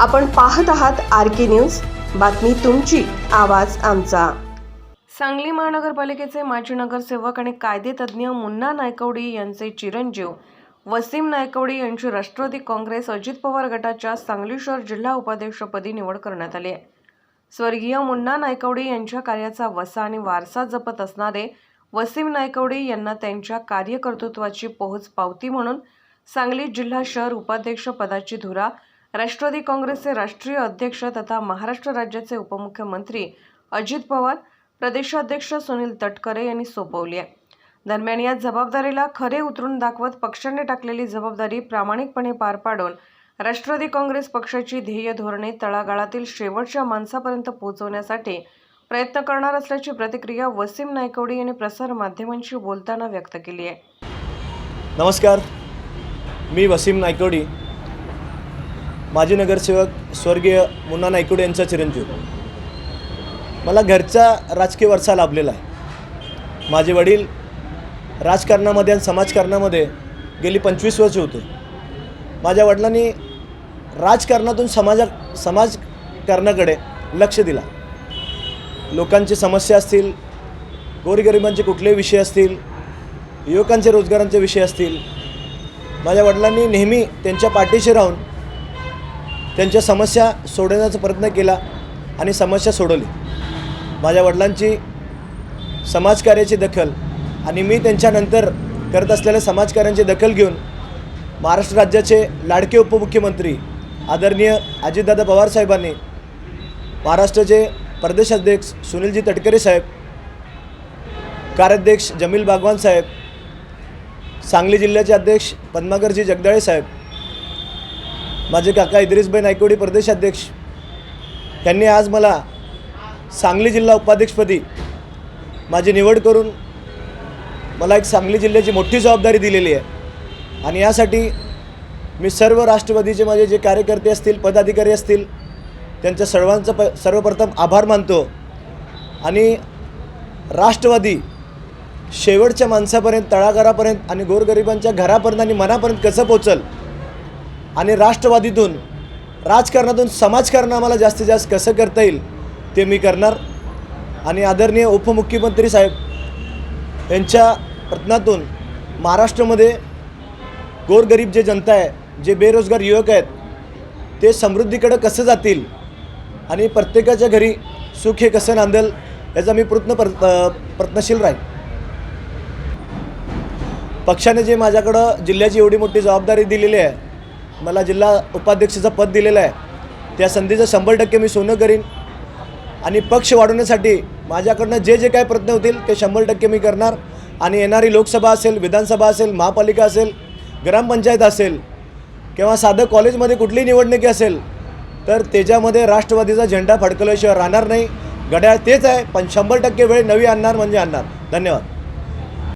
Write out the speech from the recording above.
आपण पाहत आहात आर के न्यूज. बातमी तुमची आवाज आमचा. सांगली महानगरपालिकेचे माजी नगरसेवक आणि कायदेतज्ञ मुन्ना नायकवडी यांचे चिरंजीव. वसीम नायकवडी यांची राष्ट्रवादी काँग्रेस अजित पवार गटाच्या सांगली शहर जिल्हा उपाध्यक्षपदी निवड करण्यात आली आहे. स्वर्गीय मुन्ना नायकवडी यांच्या कार्याचा वसा आणि वारसा जपत असणारे वसीम नायकवडी यांना त्यांच्या कार्यकर्तृत्वाची पोहोच पावती म्हणून सांगली जिल्हा शहर उपाध्यक्ष पदाची धुरा राष्ट्रवादी काँग्रेसचे राष्ट्रीय अध्यक्ष तथा महाराष्ट्र राज्याचे उपमुख्यमंत्री अजित पवार प्रदेशाध्यक्ष सुनील तटकरे यांनी सोपवली आहे. दरम्यान या जबाबदारीला खरे उतरून दाखवत पक्षाने टाकलेली जबाबदारी प्रामाणिकपणे पार पाडून राष्ट्रवादी काँग्रेस पक्षाची ध्येय धोरणे तळागाळातील शेवटच्या माणसापर्यंत पोहोचवण्यासाठी प्रयत्न करणार असल्याची प्रतिक्रिया वसीम नायकवडी यांनी प्रसार माध्यमांशी बोलताना व्यक्त केली आहे. नमस्कार. मी वसीम नायकवडी माजी नगरसेवक स्वर्गीय मुन्ना नायकवडी यांचा चिरंजीव. मला घरचा राजकीय वारसा लाभलेला आहे. माझे वडील राजकारणामध्ये आणि समाजकारणामध्ये गेली पंचवीस वर्ष होते. माझ्या वडिलांनी राजकारणातून समाजा समाजकारणाकडे लक्ष दिला. लोकांची समस्या असतील गोरगरिबांचे कुठले विषय असतील युवकांचे रोजगारांचे विषय असतील माझ्या वडिलांनी नेहमी त्यांच्या पाठीशी राहून त्यांच्या समस्या सोडवण्याचा प्रयत्न केला आणि समस्या सोडवली. माझ्या वडिलांची समाजकार्याची दखल आणि मी त्यांच्यानंतर करत असलेल्या समाजकार्यांची दखल घेऊन महाराष्ट्र राज्याचे लाडके उपमुख्यमंत्री आदरणीय अजितदादा पवार साहेबांनी महाराष्ट्राचे प्रदेशाध्यक्ष सुनीलजी तटकरे साहेब कार्याध्यक्ष जमील बागवान साहेब सांगली जिल्ह्याचे अध्यक्ष पद्माकरजी जगदाळे साहेब माझे काका इद्रिसबाई नायकोडी प्रदेशाध्यक्ष यांनी आज मला सांगली जिल्हा उपाध्यक्षपदी माझी निवड करून मला एक सांगली जिल्ह्याची मोठी जबाबदारी दिलेली आहे. आणि यासाठी मी सर्व राष्ट्रवादीचे माझे जे कार्यकर्ते असतील पदाधिकारी असतील त्यांच्या सर्वांचं प सर्वप्रथम आभार मानतो. आणि राष्ट्रवादी शेवटच्या माणसापर्यंत तळागाळापर्यंत आणि गोरगरिबांच्या घरापर्यंत आणि मनापर्यंत कसं पोचल आणि राष्ट्रवादीतून राजकारणातून समाजकारण आम्हाला जास्तीत जास्त कसं करता येईल ते मी करणार. आणि आदरणीय उपमुख्यमंत्री साहेब यांच्या प्रत्नातून महाराष्ट्रामध्ये गोरगरीब जे जनता आहे जे बेरोजगार युवक आहेत ते समृद्धीकडं कसं जातील आणि प्रत्येकाच्या घरी सुख हे कसं नांदेल याचा मी प्रयत्न प्र प्रयत्नशील राहील पक्षाने जे माझ्याकडं जिल्ह्याची एवढी मोठी जबाबदारी दिलेली आहे मला जिल्हा उपाध्यक्षाचं पद दिलेलं आहे. त्या संधीचं शंभर टक्के मी सोनं करीन. आणि पक्ष वाढवण्यासाठी माझ्याकडनं जे जे काय प्रयत्न होतील ते शंभर टक्के मी करणार. आणि येणारी लोकसभा असेल विधानसभा असेल महापालिका असेल ग्रामपंचायत असेल किंवा साधं कॉलेजमध्ये कुठलीही निवडणुकी असेल तर त्याच्यामध्ये राष्ट्रवादीचा झेंडा फडकल्याशिवाय राहणार नाही. घड्याळ तेच आहे पण शंभर टक्के वेळ नवी आणणार म्हणजे आणणार. धन्यवाद.